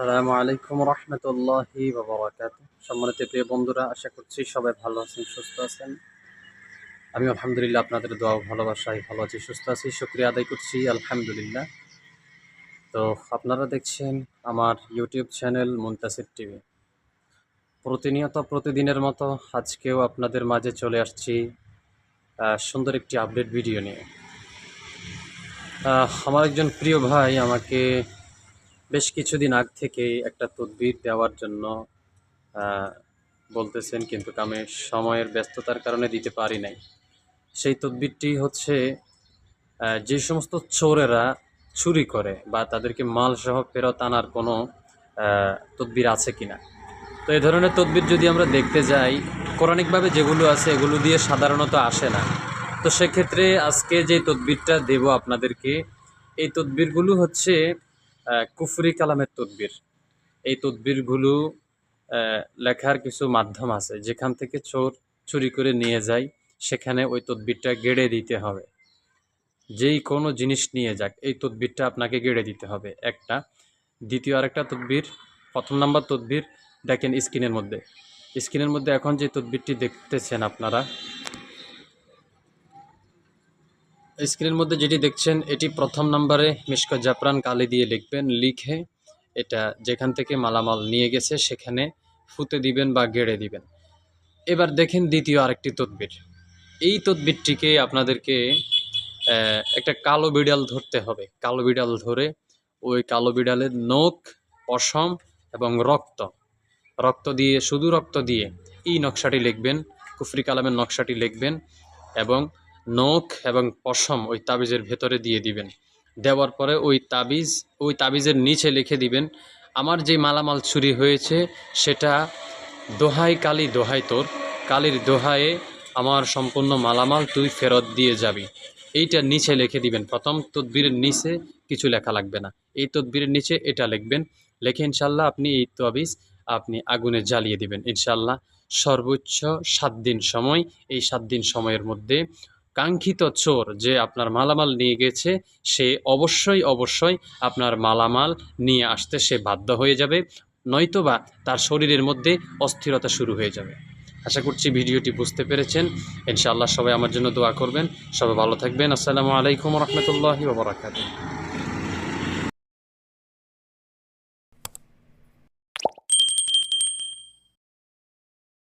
আসসালামু আলাইকুম রহমতুল্লাহি বাবরাকাত সম্মানিত প্রিয় বন্ধুরা, আশা করছি সবাই ভালো আছেন, সুস্থ আছেন। আমি আলহামদুলিল্লাহ আপনাদের দোয়া ও ভালোবাসায় ভালো আছি, সুস্থ আছি, শুক্রিয়া আদায় করছি, আলহামদুলিল্লাহ। তো আপনারা দেখছেন আমার ইউটিউব চ্যানেল মুন্তাসির টিভি। প্রতিনিয়ত প্রতিদিনের মতো আজকেও আপনাদের মাঝে চলে আসছি সুন্দর একটি আপডেট ভিডিও নিয়ে। আমার একজন প্রিয় ভাই আমাকে বেশ কিছুদিন আগ থেকে একটা তদবির দেওয়ার জন্য বলতেছেন, কিন্তু আমি সময়ের ব্যস্ততার কারণে দিতে পারি নাই। সেই তদবিরটি হচ্ছে যে সমস্ত চোরেরা চুরি করে বা তাদেরকে মাল সহ ফেরত আনার কোনো তদবির আছে কি না তো এই ধরনের তদবির যদি আমরা দেখতে যাই কোরআনিকভাবে যেগুলো আছে, এগুলো দিয়ে সাধারণত আসে না। তো সেক্ষেত্রে আজকে যে তদবিরটা দেব আপনাদেরকে, এই তদবিরগুলো হচ্ছে কুফরি কালামের তদবির। এই তদবিরগুলো লেখার কিছু মাধ্যম আছে। যেখান থেকে চোর চুরি করে নিয়ে যায়, সেখানে ওই তদবিরটা গেড়ে দিতে হবে। যেই কোনো জিনিস নিয়ে যাক, এই তদবিরটা আপনাকে গেড়ে দিতে হবে। একটা। দ্বিতীয় আরেকটা তদবির, প্রথম নাম্বার তদবির, দেখেন স্ক্রিনের মধ্যে। স্ক্রিনের মধ্যে এখন যে তদবিরটি দেখতেছেন আপনারা স্ক্রিনের মধ্যে যেটি দেখছেন, এটি প্রথম নাম্বারে মিশক জাফরান কালি দিয়ে লিখবেন, লিখে এটা যেখান থেকে মালামাল নিয়ে গেছে সেখানে ফুতে দিবেন বা গেড়ে দিবেন। এবার দেখেন দ্বিতীয় আরেকটি তদবির। এই তদবিরটিকে আপনাদেরকে একটা কালো বিড়াল ধরতে হবে। কালো বিড়াল ধরে ওই কালো বিড়ালের নখ, পশম এবং রক্ত রক্ত দিয়ে, শুধু রক্ত দিয়ে এই নকশাটি লিখবেন, কুফরি কালামের নকশাটি লিখবেন এবং নখ এবং পশম ওই তাবিজের ভেতরে দিয়ে দিবেন। দেওয়ার পরে ওই তাবিজ, ওই তাবিজের নিচে লিখে দিবেন, আমার যে মালামাল চুরি হয়েছে, সেটা দোহাই কালি দোহাই তোর। কালির দোহায়ে আমার সম্পূর্ণ মালামাল তুই ফেরত দিয়ে যাবি। এইটা নিচে লিখে দিবেন। প্রথম তদবিরের নিচে কিছু লেখা লাগবে না। এই তদবিরের নিচে এটা লিখবেন। লেখে ইনশাল্লাহ আপনি এই তাবিজ আপনি আগুনে জ্বালিয়ে দিবেন। ইনশাল্লাহ সর্বোচ্চ সাত দিন সময়, এই সাত দিন সময়ের মধ্যে কাঙ্ক্ষিত চোর যে আপনার মালামাল নিয়ে গেছে, সে অবশ্যই অবশ্যই আপনার মালামাল নিয়ে আসতে সে বাধ্য হয়ে যাবে, নয়তোবা তার শরীরের মধ্যে অস্থিরতা শুরু হয়ে যাবে। আশা করছি ভিডিওটি বুঝতে পেরেছেন। ইনশাআল্লাহ সবাই আমার জন্য দোয়া করবেন। সবাই ভালো থাকবেন। আসসালামু আলাইকুম রহমতুল্লাহি